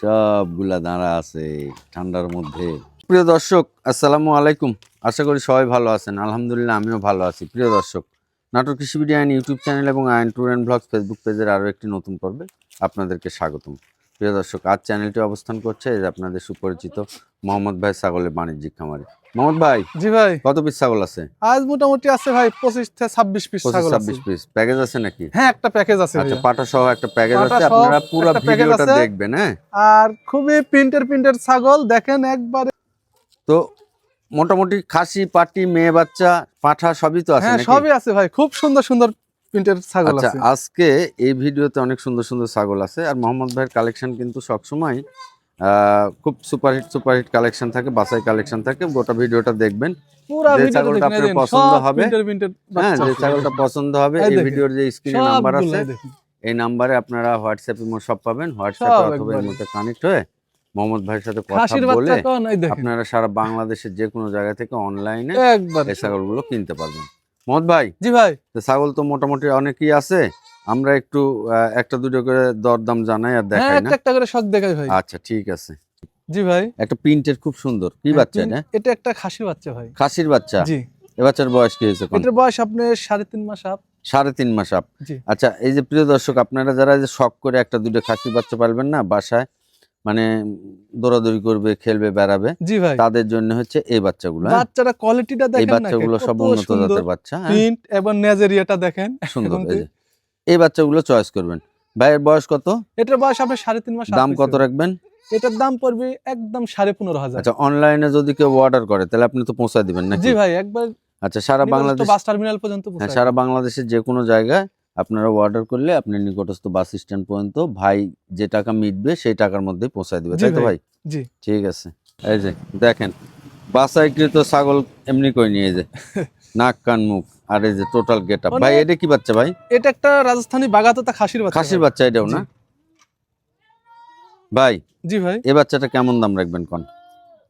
সবগুলা দাঁড়া আছে ঠান্ডার মধ্যে। প্রিয় দর্শক, আসসালামু আলাইকুম। আশা করি সবাই ভালো আছেন। আলহামদুলিল্লাহ, আমিও ভালো আছি। প্রিয় দর্শক নাটক কৃষি ভিডিও আইন ইউটিউব চ্যানেল এবং আইন ট্যুর অ্যান্ড ব্লগস ফেসবুক পেজের আরও একটি নতুন পর্বে আপনাদেরকে স্বাগতম। প্রিয় দর্শক আজ চ্যানেলটি অবস্থান করছে আপনাদের সুপরিচিত মোহাম্মদ ভাই ছাগলের বাণিজ্যিক খামারে। মোহাম্মদ ভাই জি ভাই। কত পিস ছাগল আছে? আজ মোটামুটি আছে ভাই পঁচিশ থেকে ছাব্বিশ পিস ছাগল আছে। ছাব্বিশ পিস প্যাকেজ আছে নাকি? হ্যাঁ একটা প্যাকেজ আছে আচ্ছা পাটা সহ একটা প্যাকেজ আছে আপনারা পুরো ভিডিওটা। দেখবেন হ্যাঁ? আর খুবই প্রিন্টের প্রিন্টের ছাগল দেখেন একবারে। তো মোটামুটি খাসি পাটি মেয়ে বাচ্চা পাঠা সবই তো আছে হ্যাঁ সবই আছে ভাই খুব সুন্দর সুন্দর প্রিন্টের ছাগল আচ্ছা আছে। আজকে এই ভিডিওতে অনেক সুন্দর সুন্দর ছাগল আছে। আর মোহাম্মদ ভাইয়ের কালেকশন কিন্তু সবসময় খুব সুপারহিট সুপারহিট কালেকশন থাকে বাসাই কালেকশন থাকে। গোটা ভিডিওটা দেখবেন। যে ছাগলটা আপনার পছন্দ হবে, প্রিন্টের প্রিন্টের হ্যাঁ যে ছাগলটা পছন্দ হবে এই ভিডিওর যে স্ক্রিনে নাম্বার আছে এই নাম্বারে আপনারা হোয়াটসঅ্যাপ ইমো সব পাবেন। হোয়াটসঅ্যাপে অথবা কানেক্ট হয়ে মোহাম্মদ ভাইয়ের সাথে কথা বলে আপনারা সারা বাংলাদেশের যে কোনো জায়গা থেকে অনলাইনে এই ছাগলগুলো কিনতে পারবেন। মোহাম্মদ ভাই? জি ভাই। ছাগল তো মোটামুটি অনেকই আছে। আমরা একটু একটা দুটো করে দরদাম জানাই আর হ্যাঁ দেখাই না? একটা একটা করে শখ দেখাই ভাই। আচ্ছা ঠিক আছে। জি ভাই। একটা প্রিন্টের খুব সুন্দর। কি হ্যাঁ, বাচ্চা এটা? এটা একটা খাসির বাচ্চা ভাই। খাসির বাচ্চা? জি। এ বাচ্চার বয়স কি হয়েছে এটার বয়স আপনার সাড়ে তিন মাস আপ। সাড়ে তিন মাস আপ। আচ্ছা এই যে প্রিয় দর্শক আপনারা যারা যে শখ করে একটা দুটো খাসির বাচ্চা পালবেন না বাসায় মানে দৌড়াদৌড়ি করবে খেলবে বেড়াবে জি ভাই। তাদের জন্য হচ্ছে এই বাচ্চাগুলো হ্যাঁ? বাচ্চাটা কোয়ালিটিটা এই দেখেন না বাচ্চাগুলো সব উন্নত জাতের বাচ্চা হ্যাঁ? প্রিন্ট এবং নেজেরিয়াটা দেখেন। সুন্দর এই বাচ্চাগুলো চয়েস করবেন। ভাইয়ের বয়স কত? এটার বয়স আপনার সাড়ে তিন মাস দাম কত রাখবেন? এটার দাম পড়বে একদম সাড়ে পনেরো হাজার। আচ্ছা অনলাইনে যদি কেউ অর্ডার করে তাহলে আপনি তো পৌঁছায় দিবেন না জি ভাই একবার আচ্ছা সারা বাংলাদেশ বাস টার্মিনাল পর্যন্ত হ্যাঁ সারা বাংলাদেশের যে কোনো জায়গায় আপনারা অর্ডার করলে আপনার নিকটস্থ বাস স্ট্যান্ড পর্যন্ত ভাই যে টাকা মিটবে সেই টাকার মধ্যে পৌঁছায় দিবে তাই তো ভাই। জি। ঠিক আছে। এই যে দেখেন বাসাইকৃত ছাগল এমনি করে নিয়ে যে নাক কান মুখ আর এই যে টোটাল গেট আপ ভাই এটা কি বাচ্চা ভাই? এটা একটা রাজস্থানী বাগাতোতা খাসির বাচ্চা। খাসির বাচ্চা এটাও না? ভাই জি ভাই। এই বাচ্চাটা কেমন দাম রাখবেন কোন?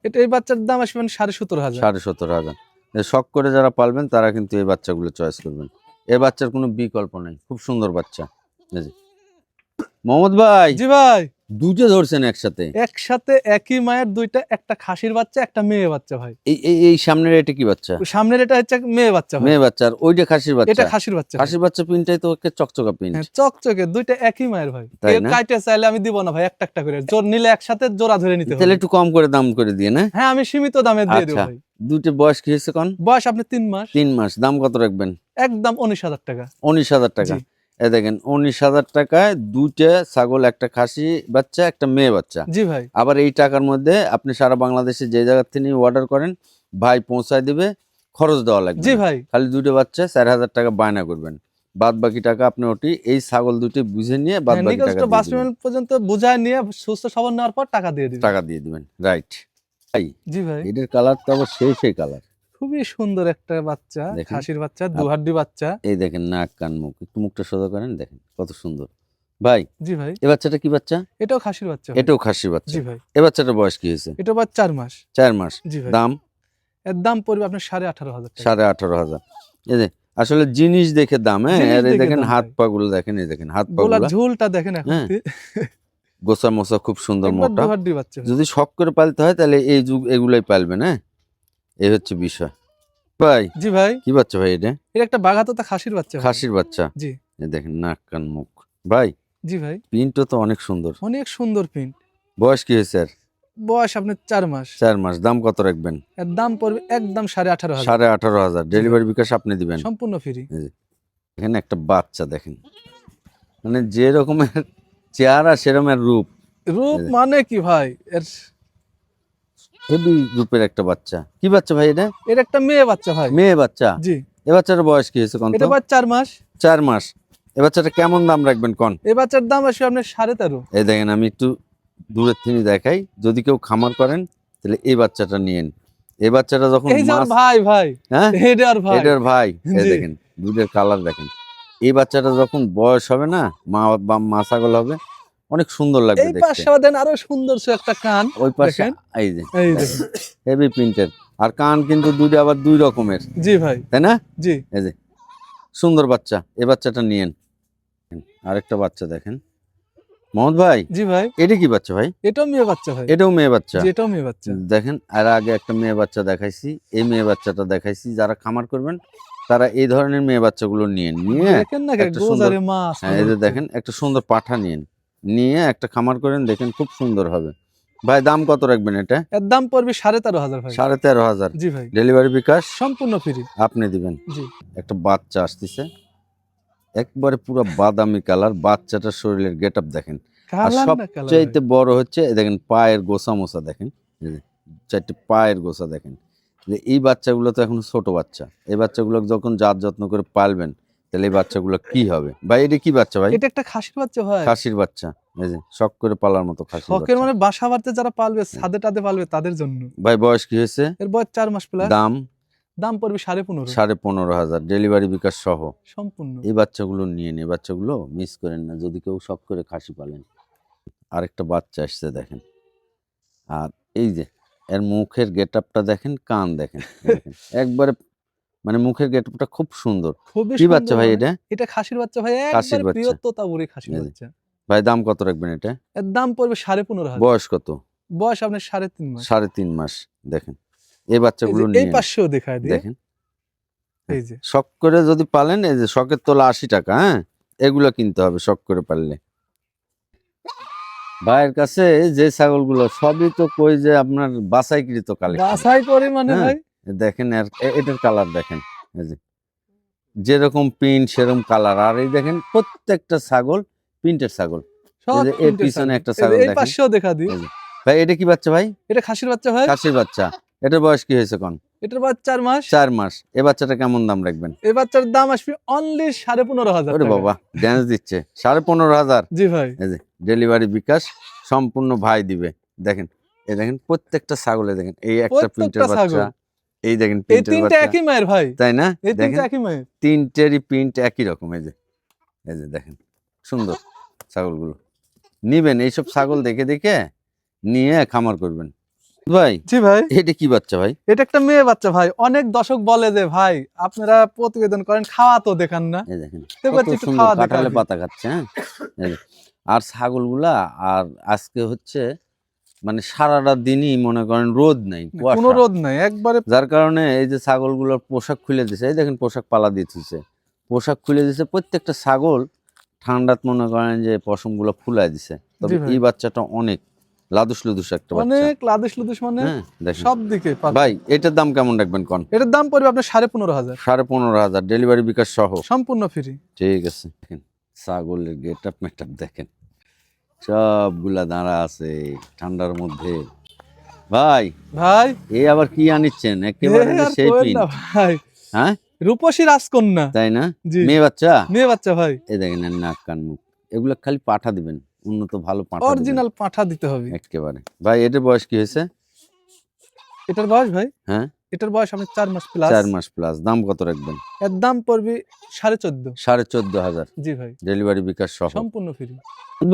এটা এই বাচ্চার দাম আসবে মানে সাড়ে সতেরো হাজার। সাড়ে সতেরো হাজার। শখ করে যারা পালবেন তারা কিন্তু এই বাচ্চাগুলো চয়েস করবেন। এই বাচ্চার কোনো বিকল্প নাই। খুব সুন্দর বাচ্চা। মোহাম্মদ ভাই। জি ভাই। দুটো ধরছেন একসাথে? একসাথে একই মায়ের দুইটা একটা খাসির বাচ্চা একটা মেয়ে বাচ্চা ভাই। এই এই সামনের এটা কি বাচ্চা? সামনের এটা হচ্ছে মেয়ে বাচ্চা মেয়ে বাচ্চা আর ওইটা খাসির বাচ্চা? এটা খাসির বাচ্চা খাসির বাচ্চা পিনটাই তো ওকে চকচকা পিন হ্যাঁ, চকচকে দুইটা একই মায়ের ভাই? কাইটে চাইলে আমি দিব না ভাই একটা একটা করে। জোর নিলে একসাথে জোড়া ধরে নিতে তাহলে একটু কম করে দাম করে দিয়ে না? হ্যাঁ আমি সীমিত দামে দিয়ে দেবো আচ্ছা। ভাই। দুটো বয়স কি হয়েছে কোন? বয়স আপনি তিন মাস। তিন মাস দাম কত রাখবেন? একদম উনিশ হাজার টাকা। উনিশ হাজার টাকা। দেখেন উনিশ হাজার টাকায় দুইটা ছাগল একটা খাসি বাচ্চা একটা মেয়ে বাচ্চা। জি ভাই। আবার এই টাকার মধ্যে আপনি সারা বাংলাদেশে যে জায়গা থেকে অর্ডার করেন ভাই পৌঁছায় দিবে খরচ দেওয়া লাগবে জি ভাই। খালি দুটো বাচ্চা চার হাজার টাকা বায়না করবেন। বাদ বাকি টাকা আপনি ওটি এই ছাগল দুটি বুঝে নিয়ে বাদ হ্যাঁ, বাকি টাকা পর্যন্ত বুঝায় নিয়ে সুস্থ সবল নেওয়ার পর টাকা দিয়ে দিবে টাকা দিয়ে দিবেন রাইট ভাই জি ভাই। এটার কালার তো আবার সেই সেই কালার খুবই সুন্দর একটা বাচ্চা। খাসির বাচ্চা দুহাড্ডি বাচ্চা। এই দেখেন নাক কান মুখ একটু মুখটা সোজা করেন দেখেন কত সুন্দর। ভাই জি ভাই। এ বাচ্চাটা কি বাচ্চা? এটাও খাসির বাচ্চা এটাও খাসি বাচ্চা। জি ভাই। এ বাচ্চাটার বয়স কি হয়েছে? এটা বা চার মাস। চার মাস। জি ভাই। দাম? এর দাম পড়বে আপনার সাড়ে আঠারো হাজার টাকা। সাড়ে আঠারো হাজার। এই যে আসলে জিনিস দেখে দাম হ্যাঁ? আর এই দেখেন হাত পা গুলো দেখেন এই দেখেন হাত পা গুলা ঝুলটা দেখেন এখন। হ্যাঁ, গোসা মোসা খুব সুন্দর মোটা। বাচ্চা। যদি শখ করে পালতে হয় তাহলে এই যুগ এগুলাই পালবেন হ্যাঁ? এই হচ্ছে বিষয়। ভাই জি ভাই। কি বাচ্চা ভাই এটা? এটা একটা বাঘাতোতা খাসির বাচ্চা। খাসির বাচ্চা। জি। দেখেন নাক কান মুখ। ভাই জি ভাই। প্রিন্টও তো অনেক সুন্দর। অনেক সুন্দর প্রিন্ট। বয়স কি হয়েছে আর? বয়স আপনার চার মাস। চার মাস। দাম কত রাখবেন? এর দাম পড়বে একদম সাড়ে আঠারো হাজার। সাড়ে আঠারো হাজার। ডেলিভারি বিকাশ আপনি দিবেন। সম্পূর্ণ ফ্রি। এখানে একটা বাচ্চা দেখেন। মানে যে রকমের চেহারা সেরকমের রূপ। রূপ মানে কি ভাই? এর হেভি রূপের একটা বাচ্চা। কি বাচ্চা ভাই এটা? এর একটা মেয়ে বাচ্চা ভাই। মেয়ে বাচ্চা? জি। এ বাচ্চাটার বয়স কি হয়েছে কন এটা বাচ্চা চার মাস। চার মাস। এ বাচ্চাটা কেমন দাম রাখবেন কন? এই বাচ্চার দাম আসবে আপনার সাড়ে তেরো। এই দেখেন আমি একটু দূরের থেকে দেখাই। যদি কেউ খামার করেন তাহলে এই বাচ্চাটা নিয়েন। এই বাচ্চাটা যখন ভাই ভাই। হ্যাঁ? এটা আর ভাই। এটার ভাই। এই দেখেন দুধের কালার দেখেন। এই বাচ্চাটা যখন বয়স হবে না মা বা মা ছাগল হবে অনেক সুন্দর লাগবে এই পাশে দেন আরও সুন্দর সে একটা কান ওই পাশে এই যে। এই দেখেন হেভি প্রিন্টের আর কান কিন্তু দুইটা আবার দুই রকমের। জি ভাই। তাই না? জি। এই যে। সুন্দর বাচ্চা। এই বাচ্চাটা নিয়েন। আরেকটা বাচ্চা দেখেন। মোহাম্মদ ভাই? জি ভাই। এটা কি বাচ্চা ভাই? এটাও মেয়ে বাচ্চা ভাই। এটাও মেয়ে বাচ্চা। এটাও মেয়ে বাচ্চা। দেখেন আর আগে একটা মেয়ে বাচ্চা দেখাইছি। এই মেয়ে বাচ্চাটা দেখাইছি। যারা খামার করবেন তারা এই ধরনের মেয়ে বাচ্চাগুলো নিয়ে নিয়ে দেখেন না একটা সুন্দর- গোজারে মাছ হ্যাঁ এই দেখেন একটা সুন্দর পাঠা নিন নিয়ে একটা খামার করেন দেখেন খুব সুন্দর হবে। ভাই দাম কত রাখবেন এটা? এর দাম পড়বে সাড়ে তেরো হাজার ভাই। সাড়ে তেরো হাজার। জি ভাই। ডেলিভারি বিকাশ? সম্পূর্ণ ফ্রি আপনি দিবেন। জি। একটা বাচ্চা আসতেছে। একবারে পুরো বাদামি কালার বাচ্চাটার শরীরের গেট আপ দেখেন। আর কালার চাইতে বড় হচ্ছে দেখেন পায়ের গোসা মোসা দেখেন। চারটে পায়ের গোসা দেখেন। এই বাচ্চাগুলো তো এখন ছোট বাচ্চা। এই বাচ্চাগুলো যখন জাত যত্ন করে পালবেন তাহলে এই বাচ্চাগুলো কি হবে? ভাই এটা কি বাচ্চা ভাই? এটা একটা খাসির বাচ্চা ভাই। খাসির বাচ্চা। এই যে শখ করে পালার মতো খাসির শখের মানে বাসা বাড়তে যারা পালবে ছাদে টাদে পালবে তাদের জন্য। ভাই বয়স কি হয়েছে? এর বয়স চার মাস প্লাস দাম? দাম পড়বে সাড়ে পনেরো। সাড়ে পনেরো হাজার। ডেলিভারি বিকাশ সহ। সম্পূর্ণ। এই বাচ্চাগুলো নিয়ে এই বাচ্চাগুলো মিস করেন না। যদি কেউ শখ করে খাসি পালেন। আরেকটা বাচ্চা আসছে দেখেন। আর এই যে এর মুখের গেট আপটা দেখেন কান দেখেন। একবারে মানে মুখের গেট খুব সুন্দর। খুবই কি বাচ্চা ভাই মানে। এটা? এটা খাসির বাচ্চা ভাই খাসির বাচ্চা। তোতাপুরি খাসির বাচ্চা। ভাই দাম কত রাখবেন এটা? এর দাম পড়বে সাড়ে পনেরো হাজার। বয়স কত? বয়স আপনার সাড়ে তিন মাস। সাড়ে তিন মাস দেখেন। এই বাচ্চাগুলো যে- এই পাশেও দেখায় দিয়ে দেখেন। এই যে। শখ করে যদি পালেন এই যে শখের তোলা আশি টাকা হ্যাঁ? এগুলো কিনতে হবে শখ করে পারলে ভাইয়ের কাছে যে ছাগলগুলো সবই তো কই যে আপনার বাছাইকৃত কালেকশন। বাছাই করে মানে হ্যাঁ। ভাই। দেখেন এ- এটার কালার দেখেন এই যে। যেরকম প্রিন্ট সেরকম কালার আর এই দেখেন প্রত্যেকটা ছাগল প্রিন্টের ছাগল। সব এই যে এর পিছনে একটা ছাগল দেখেন। দেখা দিই। ভাই এটা কি বাচ্চা ভাই? এটা খাসির বাচ্চা ভাই। কাশির বাচ্চা। এটার বয়স কি হয়েছে কোন এটার বয়স চার মাস। চার মাস। এ বাচ্চাটা কেমন দাম রাখবেন? এই বাচ্চার দাম আসবে অনলি সাড়ে পনেরো হাজার বাবা ড্যান্স দিচ্ছে। সাড়ে পনেরো হাজার। জি ভাই। ডেলিভারি বিকাশ সম্পূর্ণ ভাই দিবে। দেখেন এই দেখেন প্রত্যেকটা ছাগলে দেখেন এই একটা প্রিন্টের বাচ্চা। এই দেখেন এই তিনটা একই মায়ের ভাই। তাই না? এই তিনটা একই মায়ের। তিনটেরই প্রিন্ট একই রকম এই যে। এই যে দেখেন সুন্দর ছাগলগুলো। নিবেন এইসব ছাগল দেখে দেখে নিয়ে খামার করবেন। ভাই জি ভাই। এটা কি বাচ্চা ভাই? এটা একটা মেয়ে বাচ্চা ভাই। অনেক দর্শক বলে যে ভাই আপনারা প্রতিবেদন করেন খাওয়া তো দেখান না। এই দেখেন খাওয়া পাতা খাচ্ছে হ্যাঁ? আর ছাগলগুলা আর আজকে হচ্ছে মানে সারাটা দিনই মনে করেন রোদ নাই কোনো রোদ নাই একবারে যার কারণে এই যে ছাগলগুলোর পোশাক খুলে দিছে এই দেখেন পোশাক পালা দিতেছে পোশাক খুলে দিছে প্রত্যেকটা ছাগল ঠান্ডাত মনে করেন যে পশমগুলো ফুলাই দিছে। তবে এই বাচ্চাটা অনেক লাদুস লুদুস একটা বাচ্চা। অনেক লাদিস লুদিস মানে হ্যাঁ সব দিকে ভাই এটার দাম কেমন রাখবেন কোন? এটার দাম পড়বে আপনার সাড়ে পনেরো হাজার। সাড়ে পনেরো হাজার ডেলিভারি বিকাশ সহ। সম্পূর্ণ ফ্রি। ঠিক আছে ছাগলের গেট আপ মেট দেখেন। সবগুলা দাঁড়া আছে ঠান্ডার মধ্যে। ভাই ভাই। এই আবার কি আনিচ্ছেন? একেবারে এ সেই প্রিন্ট ভাই। হ্যাঁ? রূপসী রাজকন্যা। তাই না? মেয়ে বাচ্চা? মেয়ে বাচ্চা ভাই। এই দেখেন নাক কান মুখ। এগুলো খালি পাঠা দিবেন উন্নত ভালো পাঠা অরিজিনাল পাঠা দিতে হবে। একেবারে। ভাই এটার বয়স কি হয়েছে? এটার বয়স ভাই? হ্যাঁ? এটার বয়স আপনি চার মাস প্লাস চার মাস প্লাস দাম কত রাখবেন? এর দাম পড়বে সাড়ে চোদ্দ। সাড়ে চোদ্দ হাজার। জি ভাই। ডেলিভারি বিকাশ সহ। সম্পূর্ণ ফ্রি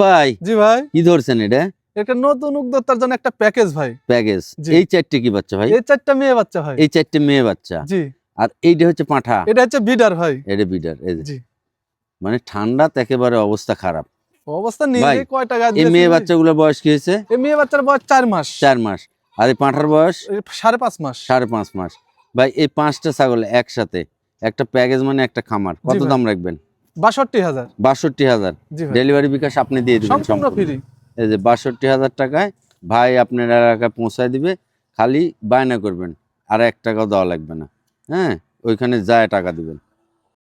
ভাই জি ভাই। কি ধরছেন এটা? একটা নতুন উদ্যোক্তার জন্য একটা প্যাকেজ ভাই। প্যাকেজ এই চারটে কি বাচ্চা ভাই? এই চারটা মেয়ে বাচ্চা ভাই। এই চারটে মেয়ে বাচ্চা। জি। আর এইটা হচ্ছে পাঁঠা। এটা হচ্ছে বিডার ভাই। এটা বিডার এই জি। মানে ঠান্ডা একেবারে অবস্থা খারাপ। অবস্থা নেই কয় টাকা এই মেয়ে? বাচ্চাগুলোর বয়স কি হয়েছে? এই মেয়ে বাচ্চার বয়স চার মাস। চার মাস। আর এই পাঁঠার বয়স? সাড়ে পাঁচ মাস। সাড়ে পাঁচ মাস। ভাই এই পাঁচটা ছাগল একসাথে একটা প্যাকেজ মানে একটা খামার কত দাম রাখবেন? বাষট্টি হাজার। বাষট্টি হাজার। ডেলিভারি বিকাশ আপনি দিয়ে দিবেন সম্পূর্ণ। এই যে বাষট্টি হাজার টাকায় ভাই আপনার এলাকায় পৌঁছায় দিবে খালি বায়না করবেন আর এক টাকাও দেওয়া লাগবে না। হ্যাঁ ওইখানে যায় টাকা দিবেন।